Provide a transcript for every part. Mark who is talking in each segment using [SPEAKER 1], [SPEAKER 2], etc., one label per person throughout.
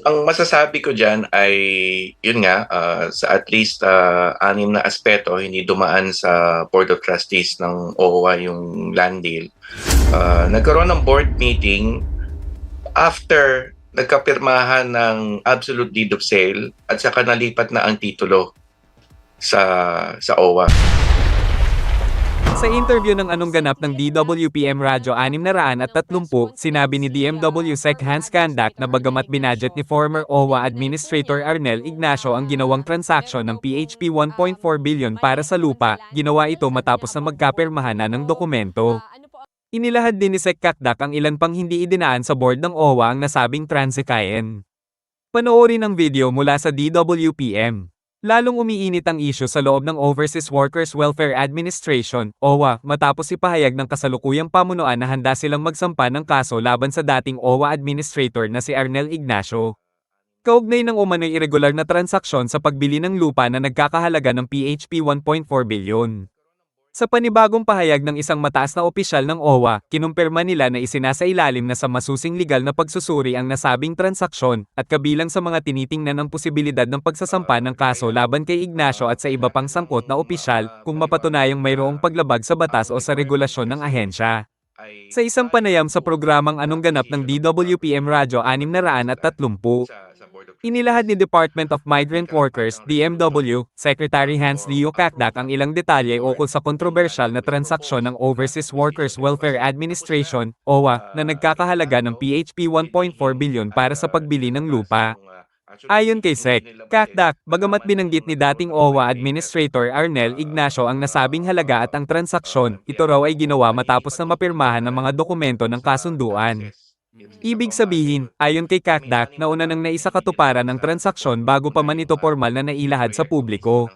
[SPEAKER 1] Ang masasabi ko diyan ay yun nga ah, sa at least ah, anim na aspeto hindi dumaan sa Board of Trustees ng OWA yung land deal. Ah, nagkaroon ng board meeting after nagkapirmahan ng absolute deed of sale at saka nalipat na ang titulo sa sa OWA.
[SPEAKER 2] Sa interview ng anong ganap ng DWPM Radyo 630, sinabi ni DMW Sec Hans Kandak na bagamat binadget ni former OWA Administrator Arnel Ignacio ang ginawang transaksyon ng PHP 1.4 billion para sa lupa, ginawa ito matapos na magkapirmahan na ng dokumento. Inilahad din ni Sec Kakdak ang ilan pang hindi idinaan sa board ng OWA ang nasabing transikayen. Panoorin ang video mula sa DWPM. Lalong umiinit ang isyu sa loob ng Overseas Workers Welfare Administration, OWA, matapos ipahayag ng kasalukuyang pamunuan na handa silang magsampa ng kaso laban sa dating OWA Administrator na si Arnel Ignacio. Kaugnay ng umano'y irregular na transaksyon sa pagbili ng lupa na nagkakahalaga ng PHP 1.4 bilyon. Sa panibagong pahayag ng isang mataas na opisyal ng OWA, kinumpirma nila na isinasailalim na sa masusing legal na pagsusuri ang nasabing transaksyon, at kabilang sa mga tinitingnan ng posibilidad ng pagsasampa ng kaso laban kay Ignacio at sa iba pang sangkot na opisyal, kung mapatunayang mayroong paglabag sa batas o sa regulasyon ng ahensya. Sa isang panayam sa programang Anong Ganap ng DWPM Radyo 630, Inilahad ni Department of Migrant Workers, DMW, Secretary Hans Leo Kakdak ang ilang detalye ukol sa kontrobersyal na transaksyon ng Overseas Workers Welfare Administration, OWA, na nagkakahalaga ng PHP 1.4 billion para sa pagbili ng lupa. Ayon kay Sec, Kakdak, bagamat binanggit ni dating OWA Administrator Arnel Ignacio ang nasabing halaga at ang transaksyon, ito raw ay ginawa matapos na mapirmahan ng mga dokumento ng kasunduan. Ibig sabihin, ayon kay Kakdak, nauna nang naisakatuparan ng transaksyon bago pa man ito formal na nailahad sa publiko.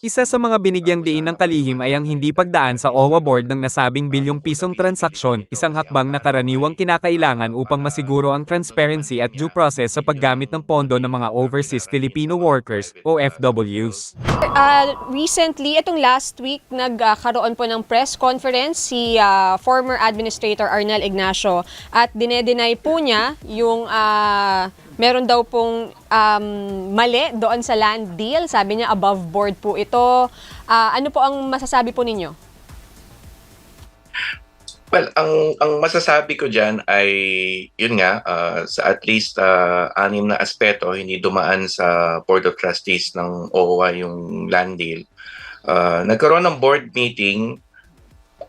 [SPEAKER 2] Isa sa mga binigyang diin ng kalihim ay ang hindi pagdaan sa OWA board ng nasabing bilyong pisong transaksyon, isang hakbang na karaniwang kinakailangan upang masiguro ang transparency at due process sa paggamit ng pondo ng mga overseas Filipino workers, OFWs.
[SPEAKER 3] Uh, recently, itong last week, nagkaroon po ng press conference si uh, former Administrator Arnel Ignacio at dinedenay po niya yung uh, meron daw pong um, mali doon sa land deal. Sabi niya above board po ito. Uh, ano po ang masasabi po ninyo?
[SPEAKER 1] Well, ang ang masasabi ko diyan ay yun nga ah, sa at least ah, anim na aspeto hindi dumaan sa Board of Trustees ng OWA yung land deal. Ah, nagkaroon ng board meeting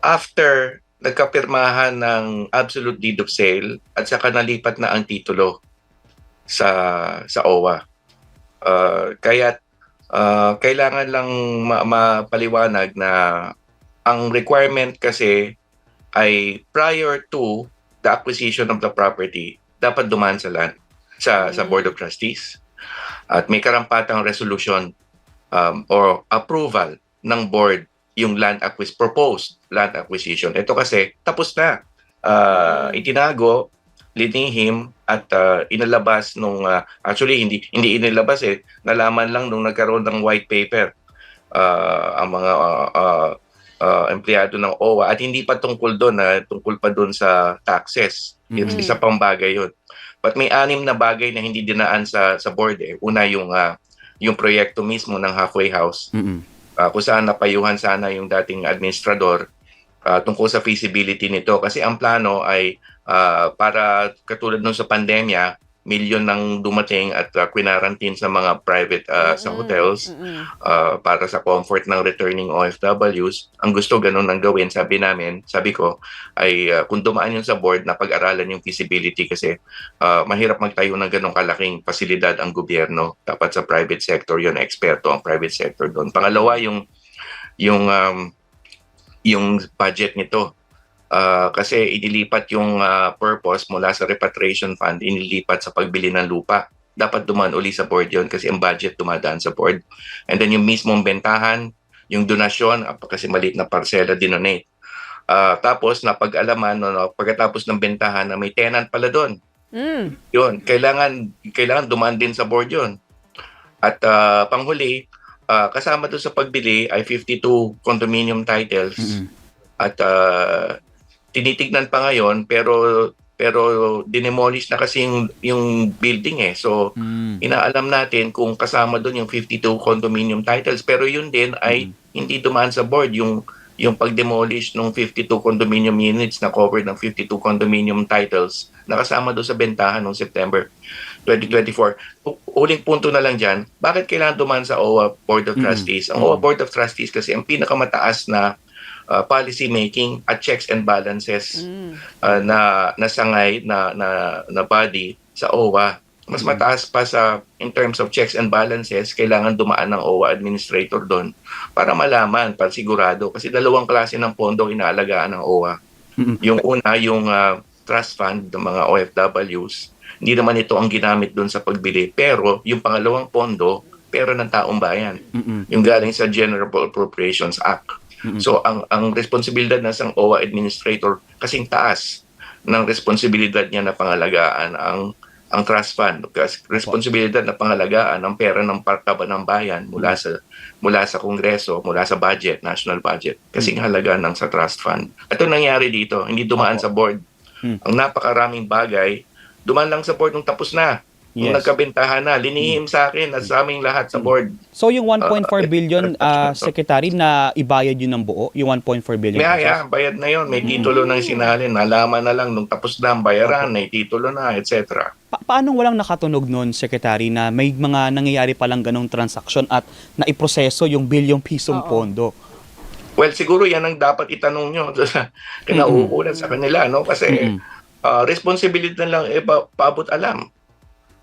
[SPEAKER 1] after nagkapirmahan ng absolute deed of sale at saka nalipat na ang titulo sa sa OWA. Uh, kaya kailangan lang ma- mapaliwanag na ang requirement kasi ay prior to the acquisition of the property, dapat dumaan sa land, sa, sa
[SPEAKER 3] Mm.
[SPEAKER 1] Board of Trustees. At may karampatang resolution um, or approval ng board yung land acquis proposed land acquisition. Ito kasi tapos na. Uh, itinago, linihim at uh, inalabas nung uh, actually hindi hindi inilabas eh nalaman lang nung nagkaroon ng white paper uh, ang mga uh, uh, uh, empleyado ng OWA at hindi pa tungkol doon na tungkol pa doon sa taxes.
[SPEAKER 3] Mhm.
[SPEAKER 1] isa pang bagay 'yun. But may anim na bagay na hindi dinaan sa sa board eh. Una yung ah, yung proyekto mismo ng halfway house ah, kung saan napayuhan sana yung dating administrador ah, tungkol sa feasibility nito kasi ang plano ay ah, para katulad nung sa pandemya milyon nang dumating at uh, quinarantin sa mga private ah, sa hotels uh, para sa comfort ng returning OFWs. Ang gusto ganun ang gawin, sabi namin, sabi ko, ay uh, kung dumaan yun sa board na pag-aralan yung feasibility kasi uh, mahirap magtayo ng ganong kalaking pasilidad ang gobyerno. Dapat sa private sector yun, eksperto ang private sector doon. Pangalawa, yung yung um, yung budget nito. Uh, kasi inilipat yung uh, purpose mula sa repatriation fund, inilipat sa pagbili ng lupa dapat dumaan uli sa board yon kasi ang budget dumadaan sa board. And then yung mismong bentahan, yung donasyon, ah, kasi maliit na parsela dinonate. Ah, tapos napag-alaman no, no, pagkatapos ng bentahan na may tenant pala doon.
[SPEAKER 3] Mm.
[SPEAKER 1] Yun, kailangan kailangan dumaan din sa board yon. At ah, panghuli, ah, kasama doon sa pagbili ay 52 condominium titles at ah, tinitignan pa ngayon pero pero dinemolish na kasi yung, yung building eh. So,
[SPEAKER 4] Mm.
[SPEAKER 1] inaalam natin kung kasama doon yung 52 condominium titles pero yun din ay hindi dumaan sa board yung yung pag-demolish ng 52 condominium units na covered ng 52 condominium titles nakasama doon sa bentahan noong September 2024. U- Uling punto na lang dyan, bakit kailangan dumaan sa OWA Board of
[SPEAKER 4] Mm.
[SPEAKER 1] Trustees? Ang
[SPEAKER 4] Mm.
[SPEAKER 1] OWA Board of Trustees kasi ang pinakamataas na uh, policy making at checks and balances
[SPEAKER 3] Mm.
[SPEAKER 1] uh, na nasangay na na na body sa OWA. Mas
[SPEAKER 4] Mm.
[SPEAKER 1] mataas pa sa in terms of checks and balances, kailangan dumaan ng OWA administrator doon para malaman, para sigurado kasi dalawang klase ng pondo inaalagaan ng OWA. Yung una yung uh, trust fund ng mga OFWs. Hindi naman ito ang ginamit doon sa pagbili, pero yung pangalawang pondo pera ng taong bayan
[SPEAKER 4] Mm-mm.
[SPEAKER 1] yung galing sa General Appropriations Act.
[SPEAKER 4] Mm-mm.
[SPEAKER 1] So ang ang responsibilidad ng isang OWA administrator kasing taas ng responsibilidad niya na pangalagaan ang ang trust fund kasi responsibilidad na pangalagaan ang pera ng partaba ng bayan mula sa mula sa kongreso, mula sa budget, national budget. Kasing halaga ng sa trust fund. Ito nangyari dito, hindi dumaan
[SPEAKER 4] Opo.
[SPEAKER 1] sa board.
[SPEAKER 4] Hmm.
[SPEAKER 1] Ang napakaraming bagay, dumaan lang sa board nung tapos na.
[SPEAKER 4] Yes.
[SPEAKER 1] nagkabentahan na, linihim sa akin at sa aming lahat sa board.
[SPEAKER 4] So yung 1.4
[SPEAKER 1] Ah,
[SPEAKER 4] billion, ah, Secretary, na ibayad yun ng buo? Yung 1.4 billion pesos?
[SPEAKER 1] yeah, bayad na yon, may titulo ng sinalin, nalaman na lang nung tapos na ang bayaran, may titulo na, etc.
[SPEAKER 4] Pa- paano walang nakatunog noon, Secretary, na may mga nangyayari palang ganong transaksyon at naiproseso yung bilyong pisong
[SPEAKER 3] Oo.
[SPEAKER 4] pondo?
[SPEAKER 1] Well, siguro yan ang dapat itanong nyo sa kinauulat sa kanila, no? Kasi
[SPEAKER 4] Mm-mm.
[SPEAKER 1] uh, responsibility na lang eh, pa, paabot alam.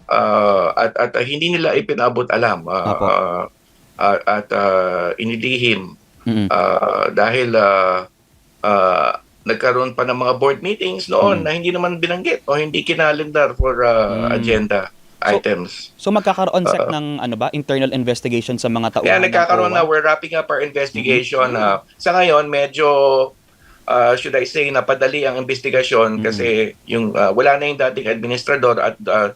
[SPEAKER 1] Uh, at, at uh, hindi nila ipinabot alam. Uh,
[SPEAKER 4] Apo.
[SPEAKER 1] uh, at at uh, inilihim
[SPEAKER 4] Mm-mm.
[SPEAKER 1] uh, dahil uh, uh, nagkaroon pa ng mga board meetings noon
[SPEAKER 4] Mm.
[SPEAKER 1] na hindi naman binanggit o hindi kinalendar for uh,
[SPEAKER 4] Mm.
[SPEAKER 1] agenda
[SPEAKER 4] So,
[SPEAKER 1] items.
[SPEAKER 4] So magkakaroon sec
[SPEAKER 1] Oo.
[SPEAKER 4] ng ano ba, internal investigation sa mga tauhan ng
[SPEAKER 1] nagkakaroon na, we're wrapping up our investigation.
[SPEAKER 4] Mm-hmm.
[SPEAKER 1] ah. sa ngayon, medyo, ah, should I say, napadali ang investigasyon
[SPEAKER 4] Mm-hmm.
[SPEAKER 1] kasi yung ah, wala na yung dating administrador at uh,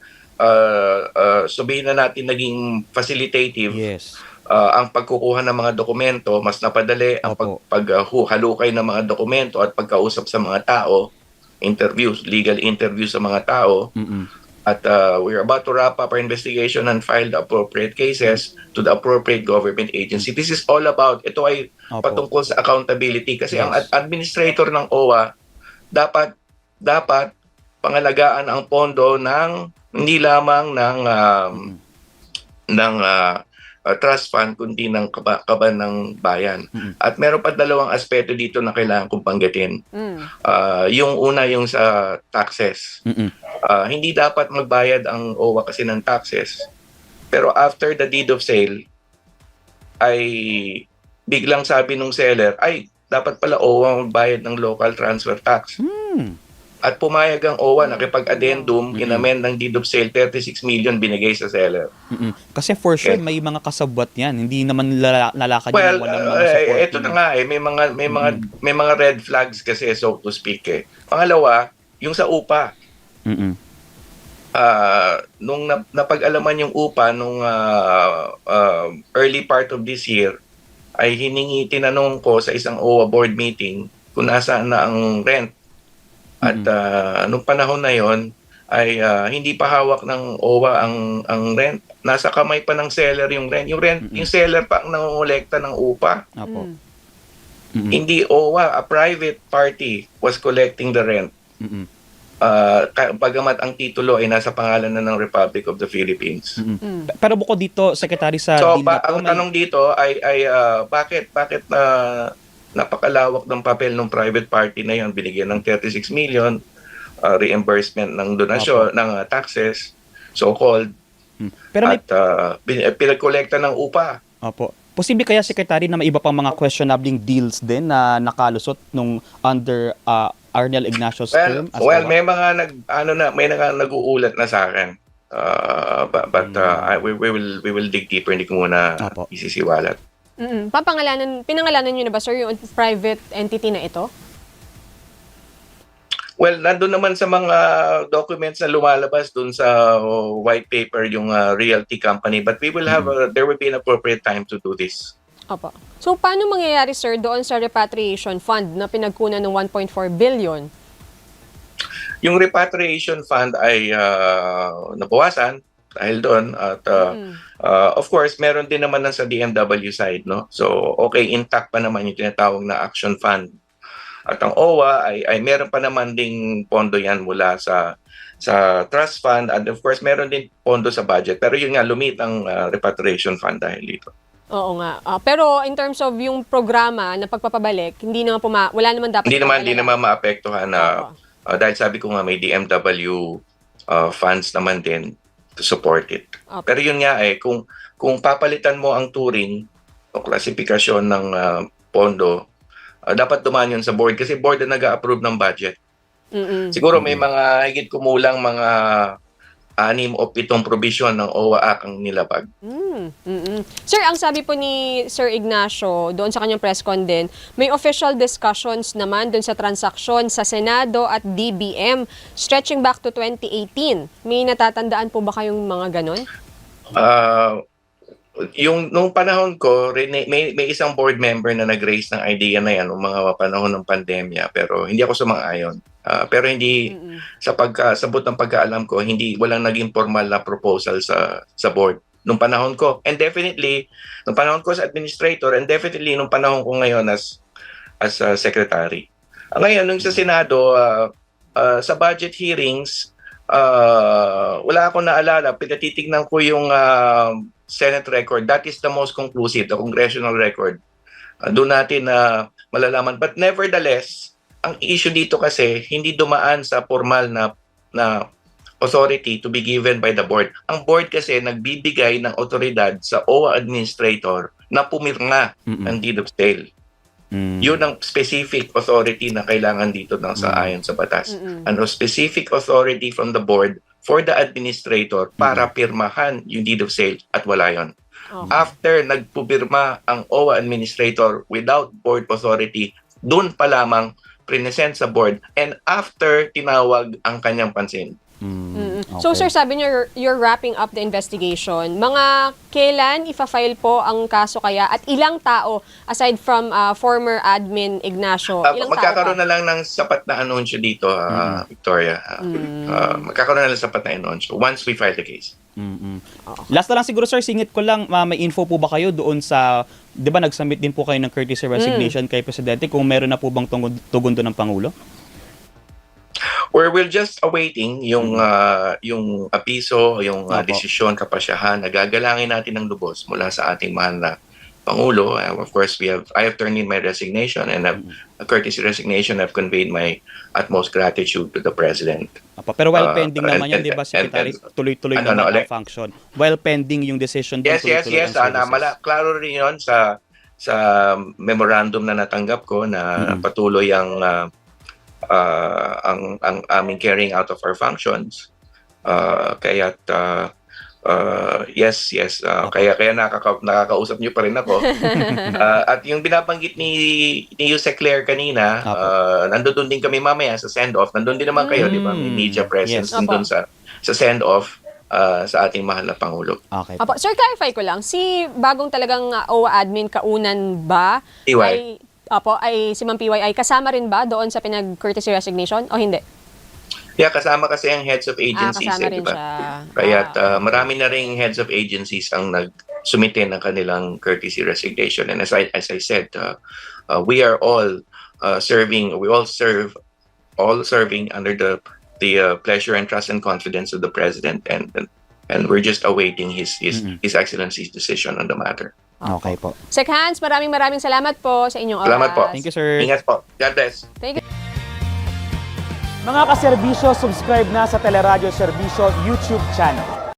[SPEAKER 1] sabihin na natin naging facilitative
[SPEAKER 4] Yes.
[SPEAKER 1] ah, ang pagkukuha ng mga dokumento, mas napadali ang
[SPEAKER 4] Opo.
[SPEAKER 1] pag, paghalukay ng mga dokumento at pagkausap sa mga tao, interviews, legal interviews sa mga tao.
[SPEAKER 4] Mm-mm.
[SPEAKER 1] At uh, we're about to wrap up our investigation and file the appropriate cases to the appropriate government agency. This is all about, ito ay
[SPEAKER 4] Opo.
[SPEAKER 1] patungkol sa accountability kasi ang
[SPEAKER 4] Yes.
[SPEAKER 1] ad- administrator ng OWA dapat dapat pangalagaan ang pondo ng hindi lamang ng um, ng uh, uh, trust fund kundi ng kaba, kaban ng bayan.
[SPEAKER 4] Mm-mm.
[SPEAKER 1] At meron pa dalawang aspeto dito na kailangan kong banggitin.
[SPEAKER 3] Mm.
[SPEAKER 1] Uh, yung una yung sa taxes. Ah, hindi dapat magbayad ang OWA kasi ng taxes. Pero after the deed of sale, ay biglang sabi nung seller, ay, dapat pala OWA magbayad ng local transfer tax.
[SPEAKER 4] Hmm.
[SPEAKER 1] At pumayag ang OWA, nakipag-addendum,
[SPEAKER 4] Mm-mm.
[SPEAKER 1] inamend ng deed of sale, 36 million binigay sa seller.
[SPEAKER 4] Mm-mm. Kasi for sure
[SPEAKER 1] Okay.
[SPEAKER 4] may mga kasabwat yan. Hindi naman lala- lalakad
[SPEAKER 1] Well,
[SPEAKER 4] yung walang mga
[SPEAKER 1] uh,
[SPEAKER 4] support.
[SPEAKER 1] ito na nga eh, may mga may mga may mga red flags kasi so to speak eh. Pangalawa, yung sa upa.
[SPEAKER 4] Mm-mm.
[SPEAKER 1] Ah, nung nap- napag-alaman yung upa nung ah, ah, early part of this year ay hiningi tinanong ko sa isang OWA board meeting kung nasaan na ang rent. At
[SPEAKER 4] Mhm.
[SPEAKER 1] ah, nung panahon na yon ay ah, hindi pa hawak ng OWA ang ang rent. Nasa kamay pa ng seller yung rent. Yung rent,
[SPEAKER 4] Mhm.
[SPEAKER 1] yung seller pa ang nangongolekta ng upa.
[SPEAKER 4] Apo.
[SPEAKER 3] Mm.
[SPEAKER 4] Mm-mm.
[SPEAKER 1] Hindi OWA, a private party was collecting the rent.
[SPEAKER 4] Mm-mm.
[SPEAKER 1] Ah, ka- bagamat ang titulo ay nasa pangalan na ng Republic of the Philippines.
[SPEAKER 4] Mm-mm.
[SPEAKER 3] Mm.
[SPEAKER 4] Pero bukod dito, Secretary, sa
[SPEAKER 1] So, ba, ang
[SPEAKER 4] may-
[SPEAKER 1] tanong dito ay ay ah, bakit bakit na napakalawak ng papel ng private party na 'yon binigyan ng 36 million ah, reimbursement ng donasyon ng ah, taxes so called
[SPEAKER 4] Mm. Pero may,
[SPEAKER 1] at uh, pinagkolekta ng upa.
[SPEAKER 4] Opo. Posible kaya, Secretary, na may iba pang mga questionabling deals din na nakalusot nung under uh, Arnel Ignacio's term?
[SPEAKER 1] Well,
[SPEAKER 4] as
[SPEAKER 1] well may mga nag ano na may nag, nag-uulat na sa akin. Uh, but but uh, I- we, we will we will dig deeper hindi ko muna
[SPEAKER 4] Apo.
[SPEAKER 1] isisiwalat.
[SPEAKER 3] Mm-mm. Papangalanan, pinangalanan nyo na ba, sir, yung private entity na ito?
[SPEAKER 1] Well, nandun naman sa mga documents na lumalabas dun sa uh, white paper yung uh, realty company but we will have a, there will be an appropriate time to do this.
[SPEAKER 3] Opo. So, paano mangyayari, sir, doon sa repatriation fund na pinagkunan ng 1.4 billion?
[SPEAKER 1] Yung repatriation fund ay ah, nabawasan dahil doon at ah,
[SPEAKER 3] Mm.
[SPEAKER 1] ah, of course meron din naman nan sa DMW side no. So okay intact pa naman yung tinatawag na action fund. At ang OWA ay ay meron pa naman ding pondo yan mula sa sa trust fund and of course meron din pondo sa budget pero yun nga lumit ang ah, repatriation fund dahil dito.
[SPEAKER 3] Oo nga. Ah, pero in terms of yung programa na pagpapabalik, hindi naman puma, wala naman dapat
[SPEAKER 1] Hindi naman hindi naman maapektuhan na
[SPEAKER 3] Oo.
[SPEAKER 1] ah, dahil sabi ko nga may DMW ah, funds naman din to support it.
[SPEAKER 3] Opo.
[SPEAKER 1] Pero yun nga eh, kung, kung papalitan mo ang turing o klasifikasyon ng ah, pondo, ah, dapat dumaan yun sa board kasi board na nag-approve ng budget.
[SPEAKER 3] Mm-mm.
[SPEAKER 1] Siguro may mga higit kumulang mga anim o pitong provision ng OWA Act ang nilabag.
[SPEAKER 3] Mm, mm-mm. Sir, ang sabi po ni Sir Ignacio doon sa kanyang press con din, may official discussions naman doon sa transaksyon sa Senado at DBM stretching back to 2018. May natatandaan po ba kayong mga ganon?
[SPEAKER 1] Ah, yung nung panahon ko, may, may isang board member na nag-raise ng idea na yan nung mga panahon ng pandemya pero hindi ako sumang-ayon. Ah, pero hindi
[SPEAKER 3] Mm-mm.
[SPEAKER 1] sa pagkasabot ng pagkaalam ko, hindi walang naging formal na proposal sa sa board nung panahon ko. And definitely nung panahon ko sa administrator and definitely nung panahon ko ngayon as as a secretary. Ah, ngayon nung sa Senado ah, ah, sa budget hearings ah, wala akong naalala, pinatitignan ko yung ah, Senate record. That is the most conclusive, the congressional record. Ah, doon natin na malalaman. But nevertheless, ang issue dito kasi hindi dumaan sa formal na na authority to be given by the board. Ang board kasi nagbibigay ng otoridad sa OWA administrator na pumirma ng deed of sale.
[SPEAKER 4] Mm.
[SPEAKER 1] Yun ang specific authority na kailangan dito ng sa
[SPEAKER 4] Mm.
[SPEAKER 1] ayon sa batas.
[SPEAKER 3] Mm-mm.
[SPEAKER 1] Ano specific authority from the board for the administrator para pirmahan yung deed of sale at wala yon.
[SPEAKER 3] Okay.
[SPEAKER 1] After nagpupirma ang OWA administrator without board authority, doon pa lamang present sa board and after tinawag ang kanyang pansin.
[SPEAKER 4] Mm. Okay.
[SPEAKER 3] So sir, sabi niyo you're, you're wrapping up the investigation. Mga kailan ifa-file po ang kaso kaya at ilang tao aside from uh, former admin Ignacio?
[SPEAKER 1] Ah,
[SPEAKER 3] Ilang
[SPEAKER 1] magkakaroon
[SPEAKER 3] tao pa?
[SPEAKER 1] na lang ng sapat na anunsyo dito, ah, Victoria. Ah,
[SPEAKER 3] Mm.
[SPEAKER 1] ah, magkakaroon na lang sapat na anunsyo once we file the case.
[SPEAKER 4] Mm-mm. Last na lang siguro sir, singit ko lang, ma- may info po ba kayo doon sa, di ba nag-submit din po kayo ng courtesy resignation kay Presidente kung meron na po bang tugon, tugon doon ng Pangulo?
[SPEAKER 1] Or we're just awaiting yung ah, yung apiso, yung
[SPEAKER 4] Opo.
[SPEAKER 1] desisyon, kapasyahan. Nagagalangin natin ng lubos mula sa ating mahal na Pangulo. Uh, of course, we have I have turned in my resignation and have, a courtesy resignation. I've conveyed my utmost gratitude to the President.
[SPEAKER 4] Apa, pero while pending
[SPEAKER 1] and-
[SPEAKER 4] naman yan, di ba, Secretary, tuloy-tuloy
[SPEAKER 1] ano,
[SPEAKER 4] naman
[SPEAKER 1] ano,
[SPEAKER 4] ang function. While pending yung decision doon,
[SPEAKER 1] Yes, yes,
[SPEAKER 4] tuloy-tuloy
[SPEAKER 1] yes.
[SPEAKER 4] ang
[SPEAKER 1] Ah, na,
[SPEAKER 4] services.
[SPEAKER 1] mala, klaro rin yun sa sa memorandum na natanggap ko na
[SPEAKER 4] Mm.
[SPEAKER 1] patuloy ang ah, ah, ang ang aming carrying out of our functions. Uh, kaya yes, yes. ah, kaya kaya nakaka, nakakausap niyo pa rin ako. Ah, at yung binabanggit ni ni Yusek Claire kanina,
[SPEAKER 4] Apo.
[SPEAKER 1] uh, nandoon din kami mamaya sa send-off. Nandoon din naman kayo, di ba? May
[SPEAKER 4] Mm.
[SPEAKER 1] media presence
[SPEAKER 4] Yes.
[SPEAKER 1] nandun
[SPEAKER 3] Apo.
[SPEAKER 1] sa sa send-off ah, sa ating mahal na Pangulo.
[SPEAKER 4] Okay.
[SPEAKER 3] Apo, sir, clarify ko lang. Si bagong talagang uh, OWA admin kaunan ba?
[SPEAKER 1] PY.
[SPEAKER 3] Ay, apo, ay si Ma'am PY ay kasama rin ba doon sa pinag-courtesy resignation o hindi?
[SPEAKER 1] Yeah, kasama kasi ang heads of
[SPEAKER 3] Ah,
[SPEAKER 1] agencies,
[SPEAKER 3] kasama
[SPEAKER 1] eh,
[SPEAKER 3] rin
[SPEAKER 1] di ba?
[SPEAKER 3] siya.
[SPEAKER 1] Kaya
[SPEAKER 3] Ah,
[SPEAKER 1] uh, marami na ring heads of agencies ang nagsumite ng kanilang courtesy resignation. And as I, as I said, uh, uh, we are all uh, serving, we all serve, all serving under the the uh, pleasure and trust and confidence of the president, and and, and we're just awaiting his his,
[SPEAKER 4] Mhm.
[SPEAKER 1] his excellency's decision on the matter.
[SPEAKER 4] Okay po.
[SPEAKER 3] Sec Hans, maraming maraming salamat po sa inyong oras.
[SPEAKER 1] Salamat po.
[SPEAKER 4] Thank you, sir.
[SPEAKER 1] Ingat po. God bless.
[SPEAKER 3] Thank you.
[SPEAKER 5] Mga kaserbisyo, subscribe na sa Teleradyo Serbisyo YouTube channel.